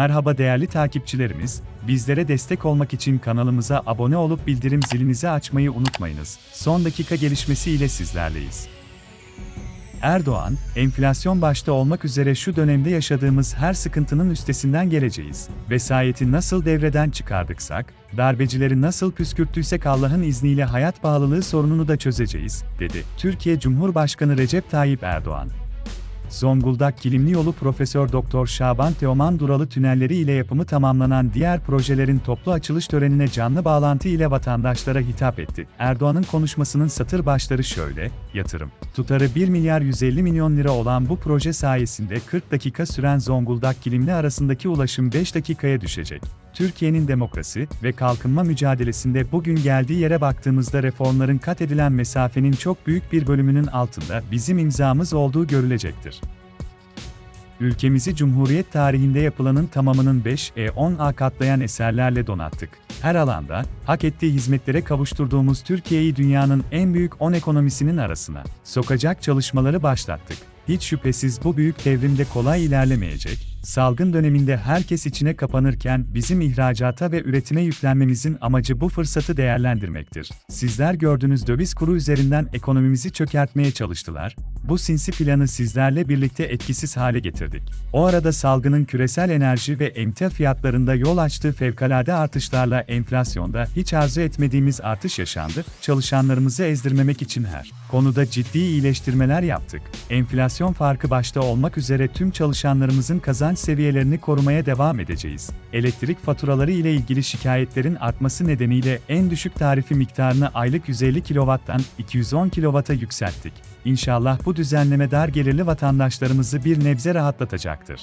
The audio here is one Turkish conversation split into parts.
Merhaba değerli takipçilerimiz, bizlere destek olmak için kanalımıza abone olup bildirim zilinizi açmayı unutmayınız. Son dakika gelişmesi ile sizlerleyiz. Erdoğan, enflasyon başta olmak üzere şu dönemde yaşadığımız her sıkıntının üstesinden geleceğiz. Vesayeti nasıl devreden çıkardıksak, darbecileri nasıl püskürttüysek Allah'ın izniyle hayat pahalılığı sorununu da çözeceğiz, dedi. Türkiye Cumhurbaşkanı Recep Tayyip Erdoğan. Zonguldak Kilimli Yolu Profesör Doktor Şaban Teoman Duralı tünelleri ile yapımı tamamlanan diğer projelerin toplu açılış törenine canlı bağlantı ile vatandaşlara hitap etti. Erdoğan'ın konuşmasının satır başları şöyle: Yatırım. Tutarı 1 milyar 150 milyon lira olan bu proje sayesinde 40 dakika süren Zonguldak Kilimli arasındaki ulaşım 5 dakikaya düşecek. Türkiye'nin demokrasi ve kalkınma mücadelesinde bugün geldiği yere baktığımızda reformların kat edilen mesafenin çok büyük bir bölümünün altında bizim imzamız olduğu görülecektir. Ülkemizi Cumhuriyet tarihinde yapılanın tamamının 5E10A katlayan eserlerle donattık. Her alanda, hak ettiği hizmetlere kavuşturduğumuz Türkiye'yi dünyanın en büyük 10 ekonomisinin arasına sokacak çalışmaları başlattık. Hiç şüphesiz bu büyük devrimde kolay ilerlemeyecek, salgın döneminde herkes içine kapanırken bizim ihracata ve üretime yüklenmemizin amacı bu fırsatı değerlendirmektir. Sizler gördüğünüz döviz kuru üzerinden ekonomimizi çökertmeye çalıştılar, bu sinsi planı sizlerle birlikte etkisiz hale getirdik. O arada salgının küresel enerji ve emtia fiyatlarında yol açtığı fevkalade artışlarla enflasyonda hiç arzu etmediğimiz artış yaşandı, çalışanlarımızı ezdirmemek için her konuda ciddi iyileştirmeler yaptık. Enflasyon farkı başta olmak üzere tüm çalışanlarımızın kazanç seviyelerini korumaya devam edeceğiz. Elektrik faturaları ile ilgili şikayetlerin artması nedeniyle en düşük tarifi miktarını aylık 150 kW'tan 210 kW'a yükselttik. İnşallah bu düzenleme dar gelirli vatandaşlarımızı bir nebze rahatlatacaktır.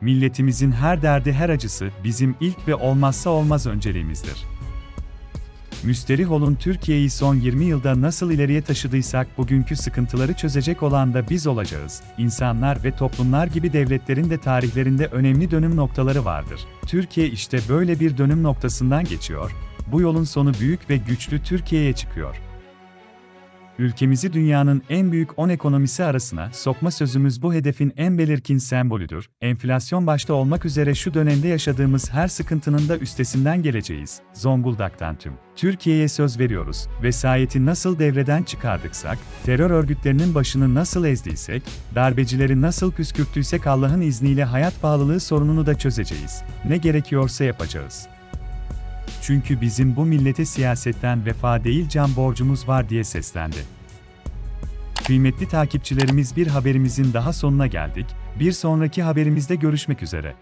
Milletimizin her derdi her acısı bizim ilk ve olmazsa olmaz önceliğimizdir. Müsterih olun Türkiye'yi son 20 yılda nasıl ileriye taşıdıysak bugünkü sıkıntıları çözecek olan da biz olacağız. İnsanlar ve toplumlar gibi devletlerin de tarihlerinde önemli dönüm noktaları vardır. Türkiye işte böyle bir dönüm noktasından geçiyor. Bu yolun sonu büyük ve güçlü Türkiye'ye çıkıyor. Ülkemizi dünyanın en büyük 10 ekonomisi arasına sokma sözümüz bu hedefin en belirgin sembolüdür. Enflasyon başta olmak üzere şu dönemde yaşadığımız her sıkıntının da üstesinden geleceğiz. Zonguldak'tan tüm. Türkiye'ye söz veriyoruz. Vesayeti nasıl devreden çıkardıksak, terör örgütlerinin başını nasıl ezdiysek, darbecileri nasıl püskürttüysek Allah'ın izniyle hayat pahalılığı sorununu da çözeceğiz. Ne gerekiyorsa yapacağız. Çünkü bizim bu millete siyasetten vefa değil can borcumuz var diye seslendi. Kıymetli takipçilerimiz bir haberimizin daha sonuna geldik. Bir sonraki haberimizde görüşmek üzere.